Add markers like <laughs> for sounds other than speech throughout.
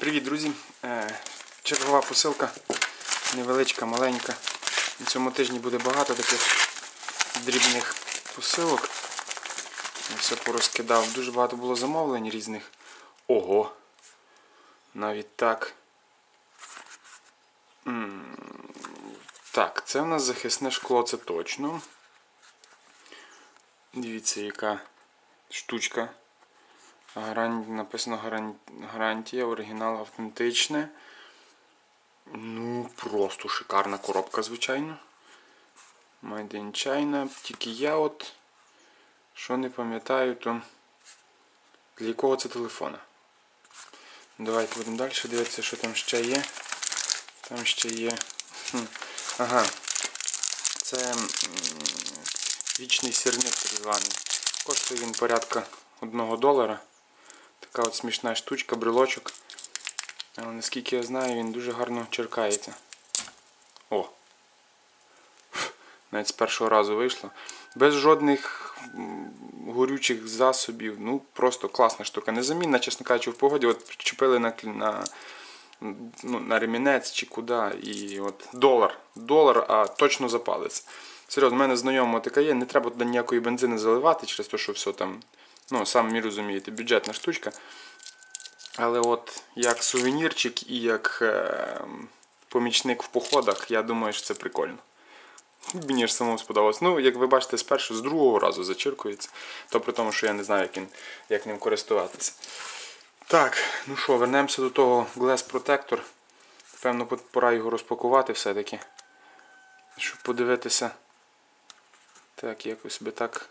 Привіт, друзі! Е, Чергова посилка, невеличка, маленька. На цьому тижні буде багато таких дрібних посилок. Я все порозкидав. Дуже багато було замовлень різних. Ого! Навіть так. Так, це в нас захисне шкло, це точно. Дивіться, яка штучка. Гаран... Написано гаран... гарантія, оригінал автентичне. Ну, просто шикарна коробка, звичайно. Made in China. Тільки я от, що не пам'ятаю, то для якого це телефона. Давайте будемо далі дивитися, що там ще є. Там ще є. Хм. Ага. Це вічний сірник так званий. Коштує він порядка 1 долара. Така от смішна штучка, брелочок. Але наскільки я знаю, він дуже гарно черкається. О! <laughs> Навіть з першого разу вийшло. Без жодних горючих засобів. Ну, просто класна штука. Незамінна, чесно кажучи, в погоді. От причепили на, на, ну, на ремінець чи куди. І от долар. Долар, а точно запалиться. Серйозно, в мене знайомо така є, не треба туди ніякої бензини заливати через те, що все там, ну, самі розумієте, бюджетна штучка. Але от як сувенірчик і як е, помічник в походах, я думаю, що це прикольно. Мені ж самому сподобалось. Ну, як ви бачите, спершу з другого разу зачеркується, то при тому, що я не знаю, як, він, як ним користуватися. Так, ну що, вернемося до того Glass Protector. Певно, пора його розпакувати все-таки. Щоб подивитися. Так, якось би так.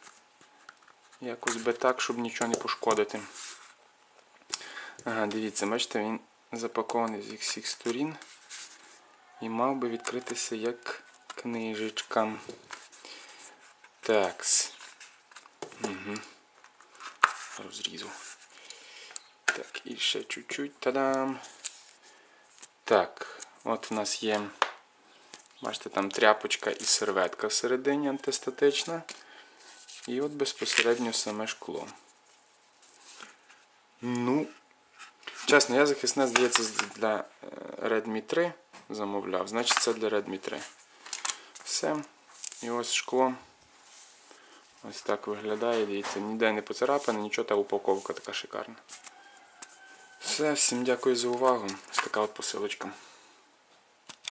Якось би так, щоб нічого не пошкодити. Ага, дивіться, бачите, він запакований з всіх сторін і мав би відкритися як книжечка. Такс. Угу. Розрізу. Так, і ще чуть-чуть. Та-дам. Так, от у нас є. Бачите, там тряпочка і серветка всередині антистатична. І от безпосередньо саме шкло. Ну, чесно, я захисне, здається, для е, Redmi 3 замовляв. Значить, це для Redmi 3. Все. І ось шкло. Ось так виглядає. Дивіться, ніде не поцарапане, нічого та упаковка така шикарна. Все, всім дякую за увагу. Ось така от посилочка.